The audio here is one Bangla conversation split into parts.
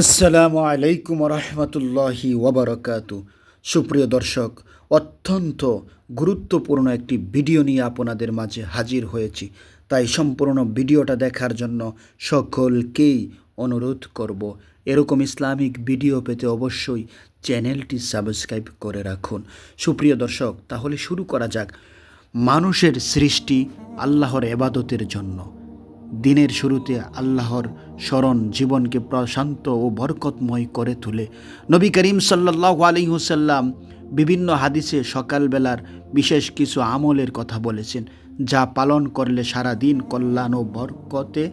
আসসালামু আলাইকুম রহমতুল্লাহি ওবরকাতু। সুপ্রিয় দর্শক, অত্যন্ত গুরুত্বপূর্ণ একটি ভিডিও নিয়ে আপনাদের মাঝে হাজির হয়েছি। তাই সম্পূর্ণ ভিডিওটা দেখার জন্য সকলকেই অনুরোধ করব, এরকম ইসলামিক ভিডিও পেতে অবশ্যই চ্যানেলটি সাবস্ক্রাইব করে রাখুন। সুপ্রিয় দর্শক, তাহলে শুরু করা যাক। মানুষের সৃষ্টি আল্লাহর এবাদতের জন্য। দিনের শুরুতে আল্লাহর স্মরণ জীবনকে প্রশান্ত ও বরকতময় করে তোলে। নবী করিম সাল্লাহ আলিহুসাল্লাম বিভিন্ন হাদিসে সকালবেলার বিশেষ কিছু আমলের কথা বলেছেন, যা পালন করলে সারা দিন কল্যাণ ও বরকতে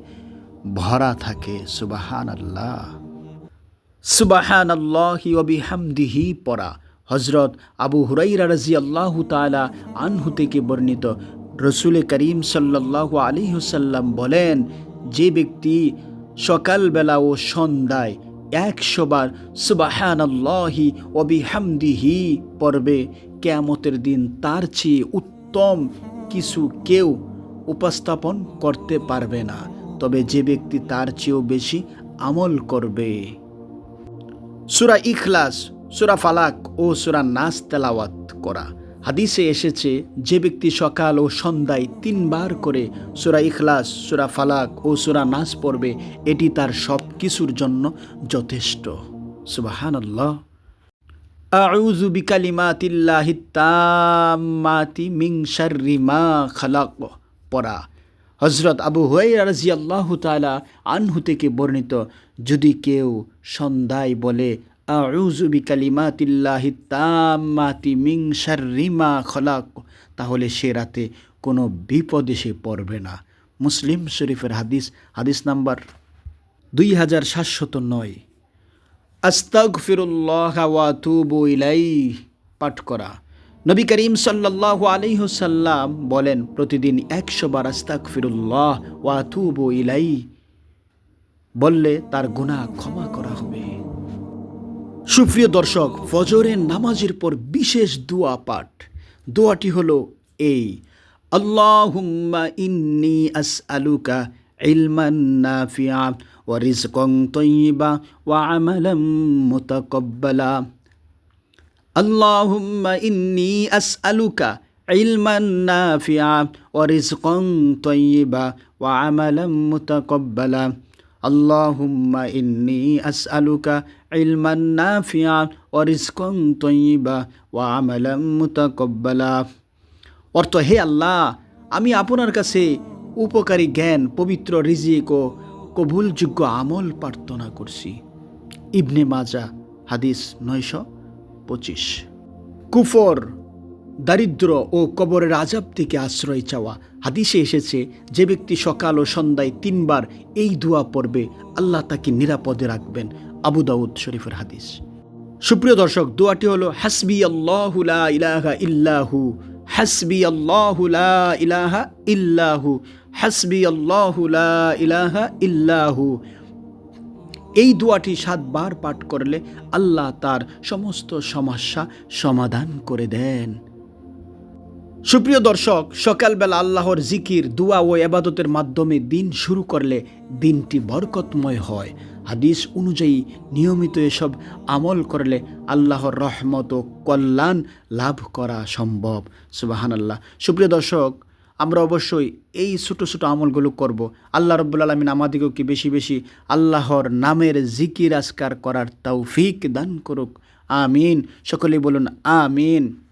ভরা থাকে। সুবাহান আল্লাহ সুবাহান আল্লাহি অবিহামদিহি পড়া। হজরত আবু হুরাইরা রাজি আল্লাহ তালা আনহু থেকে বর্ণিত রসুলে করিম সাল্লাহ আলী হুসাল্লাম বলেন, যে ব্যক্তি সকালবেলা ও সন্ধ্যায় একশো বার সুবাহান আল্লাহি অবিহামদিহি পর্বে কেয়ামতের দিন তার চেয়ে উত্তম কিছু কেউ উপস্থাপন করতে পারবে না। তবে যে ব্যক্তি তার চেয়েও বেশি আমল করবে। সুরা ইখলাস, সুরা ফালাক ও সুরা নাস তেলাওয়াত করা। হাদিসে এসেছে, যে ব্যক্তি সকাল ও সন্ধ্যায় তিনবার করে সুরা ইখলাস, সুরা ফালাক ও সুরা নাস পড়বে, এটি তার সব কিছুর জন্য যথেষ্ট। সুবাহান আল্লাহ আউযু বিকালিমাতিল্লাহি তাম্মাতি মিন শাররি মা খালাক। পড়া। হজরত আবু হুয়াইরা রাদিয়াল্লাহু তাআলা আনহু থেকে বর্ণিত, যদি কেউ সন্ধ্যায় বলে আউযু বিকালিমাতিল্লাহি তাম্মাতি মিন শাররি মা খালাক। তাহলে সে রাতে কোনো বিপদে সে পড়বে না। মুসলিম শরীফের হাদিস হাদিস নাম্বার দুই হাজার সাতশত নয়। আস্তাগফিরুল্লাহ ফিরুল্লাহ তুবু ইলাইহি। পাঠ করা। নবী করিম সাল্লাল্লাহু আলাইহি সাল্লাম বলেন, প্রতিদিন একশো বার আস্তাক ফিরুল্লাহ তুবু ইলাই বললে তার গুনাহ ক্ষমা করা হবে। সুপ্রিয় দর্শক, ফজরের নামাজের পর বিশেষ দোয়া পাঠ। দোয়াটি হলো এই, আল্লাহুম্মা ইন্নি আসআলুকা ইলমান নাফিআ ওয়া রিজকান তাইয়্যিবা ওয়া আমালান মুতাকাব্বালা। আল্লাহুম্মা ইন্নি আসআলুকা ইলমান নাফিআ ওয়া রিজকান তাইয়্যিবা ওয়া আমালান মুতাকাব্বালা। আল্লাহুম্মা ইন্নি আসআলুকা ইলমান নাফিআ ওয়া রিজকান তাইয়্যিবা ওয়া আমালান মুতাকাব্বালা। অর্থ, হে আল্লাহ, আমি আপনার কাছে উপকারী জ্ঞান, পবিত্র রিজিক ও কবুলযোগ্য আমল প্রার্থনা করছি। ইবনে মাজা, হাদিস নয়শো পঁচিশ। কুফর দারিদ্র ও কবরের আজাব থেকে আশ্রয় চাওয়া। হাদিসে এসেছে, যে ব্যক্তি সকাল ও সন্ধ্যায় তিনবার এই দোয়া পড়বে, আল্লাহ তাকে নিরাপদে রাখবেন। আবু দাউদ শরীফের হাদিস। সুপ্রিয় দর্শক, দোয়াটি হলো, হাসবি আল্লাহু লা ইলাহা ইল্লাহু, হাসবি আল্লাহু লা ইলাহা ইল্লাহু, হাসবি আল্লাহু লা ইলাহা ইল্লাহু। এই দোয়াটি সাতবার পাঠ করলে আল্লাহ তার সমস্ত সমস্যা সমাধান করে দেন। সুপ্রিয় দর্শক, সকালবেলা আল্লাহর জিকির, দুয়া ও এবাদতের মাধ্যমে দিন শুরু করলে দিনটি বরকতময় হয়। হাদিস অনুযায়ী নিয়মিত এসব আমল করলে আল্লাহর রহমত ও কল্যাণ লাভ করা সম্ভব। সুবাহান আল্লাহ সুপ্রিয় দর্শক, আমরা অবশ্যই এই ছোটো ছোটো আমলগুলো করব। আল্লাহ রব্বুল আলমিন আমাদিগকে বেশি বেশি আল্লাহর নামের জিকির আজকার করার তৌফিক দান করুক। আমিন। সকলেই বলুন, আমিন।